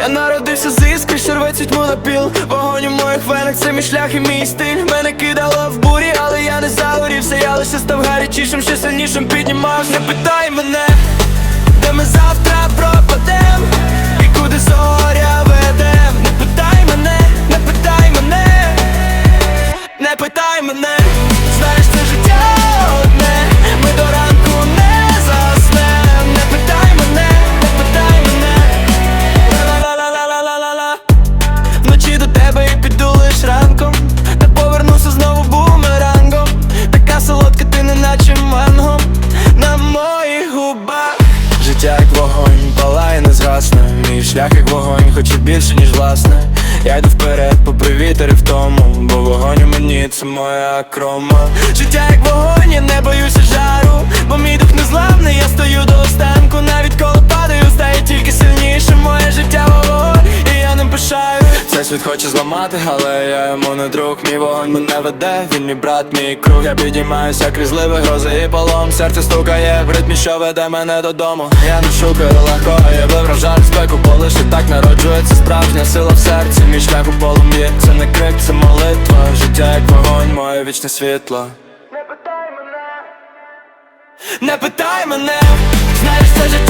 Я народився з іскри, що рветь тьму на Вогонь у моїх венах, це мій шлях і мій стиль. Мене кидало в бурі, але я не загорівся. Я лише став гарячішим, ще сильнішим. Піднімав Не питай мене, де ми завтра вогонь, палає не згасне. Мій шлях як вогонь, хоч і більше, ніж власне. Я йду вперед, попри вітер і в тому Бо вогонь у мені це моя крома. Життя як вогонь, я не боюся жару Бо мій світ хоче зламати, але я йому не друг Мій вогонь мене веде, він мій брат, мій круг Я підіймаюся крізь ливи, грози і полом. Серце стукає в ритмі, що веде мене додому. Я не шукаю легко, я вибрав жаль спеку, бо лише так народжується справжня сила в серці. Мій шлях у полум'ї, це не крик, це молитва. Життя як вогонь, моє вічне світло. Не питай мене. Не питай мене, знаєш це життя